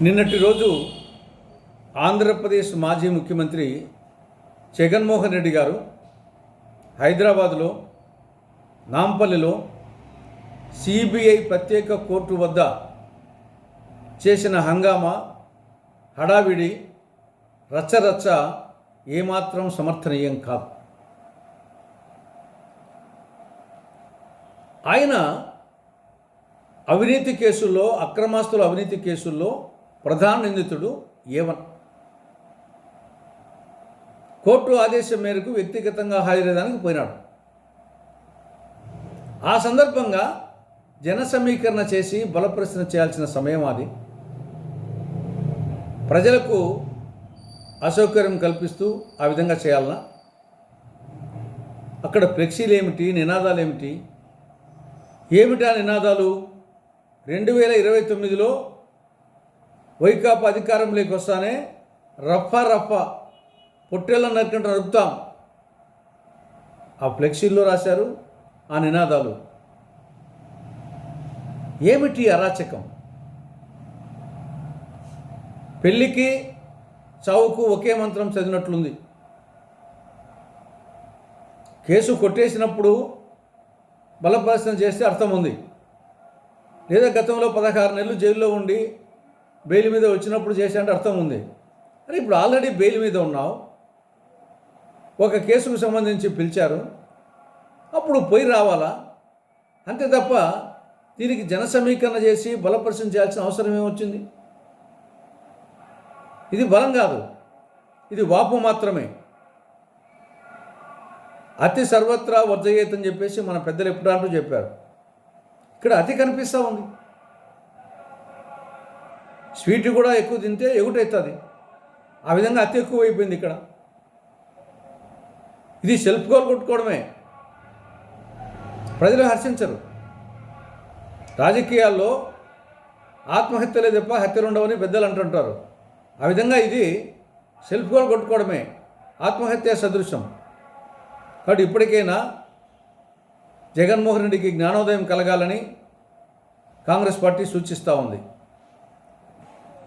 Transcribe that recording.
నిన్నటి రోజు ఆంధ్రప్రదేశ్ మాజీ ముఖ్యమంత్రి జగన్మోహన్ రెడ్డి గారు హైదరాబాద్లో నాంపల్లిలో సిబిఐ ప్రత్యేక కోర్టు వద్ద చేసిన హంగామా హడావిడి రచ్చరచ్చ ఏమాత్రం సమర్థనీయం కాదు. ఆయన అవినీతి కేసుల్లో అక్రమాస్తుల అవినీతి కేసుల్లో ప్రధాన నిందితుడు ఏవన్ కోర్టు ఆదేశం మేరకు వ్యక్తిగతంగా హాజరయ్యడానికి పోయినాడు. ఆ సందర్భంగా జన సమీకరణ చేసి బలప్రశ్న చేయాల్సిన సమయం అది. ప్రజలకు అసౌకర్యం కల్పిస్తూ ఆ విధంగా చేయాలనా? అక్కడ ఫ్లెక్సీలు ఏమిటి నినాదాలు ఏమిటి ఏమిటి ఆ నినాదాలు? రెండు వేల ఇరవై తొమ్మిదిలో వైకాపా అధికారంలోకి వస్తానే రఫ రఫ పొట్టేళ్ళ నరికంట నరుపుతాం ఆ ఫ్లెక్సీల్లో రాశారు ఆ నినాదాలు. ఏమిటి అరాచకం? పెళ్ళికి చావుకు ఒకే మంత్రం చదివినట్లుంది. కేసు కొట్టేసినప్పుడు బలప్రదర్శన చేస్తే అర్థం ఉంది లేదా గతంలో పదహారు నెలలు జైల్లో ఉండి బెయిల్ మీద వచ్చినప్పుడు చేశానంటే అర్థం ఉంది. అరే ఇప్పుడు ఆల్రెడీ బెయిల్ మీద ఉన్నావు. ఒక కేసుకు సంబంధించి పిలిచారు. అప్పుడు పోయి రావాలా? అంతే తప్ప దీనికి జన సమీకరణ చేసి బలపరిచయం చేయాల్సిన అవసరం ఏమొచ్చింది? ఇది బలం కాదు. ఇది వాపు మాత్రమే. అతి సర్వత్రా వర్జయేత్ అని చెప్పేసి మన పెద్దలు ఎప్పుడు అంటూ చెప్పారు. ఇక్కడ అతి కనిపిస్తూ ఉంది. స్వీట్ కూడా ఎక్కువ తింటే ఎగుటవుతుంది ఆ విధంగా అతి ఎక్కువ అయిపోయింది ఇక్కడ. ఇది సెల్ఫ్ గోల్ కొట్టుకోవడమే. ప్రజలు హర్షించరు. రాజకీయాల్లో ఆత్మహత్యలే తప్ప హత్యలు ఉండవని పెద్దలు అంటుంటారు. ఆ విధంగా ఇది సెల్ఫ్ గోల్ కొట్టుకోవడమే. ఆత్మహత్య సదృశ్యం కాబట్టి ఇప్పటికైనా జగన్మోహన్ రెడ్డికి జ్ఞానోదయం కలగాలని కాంగ్రెస్ పార్టీ సూచిస్తూ ఉంది.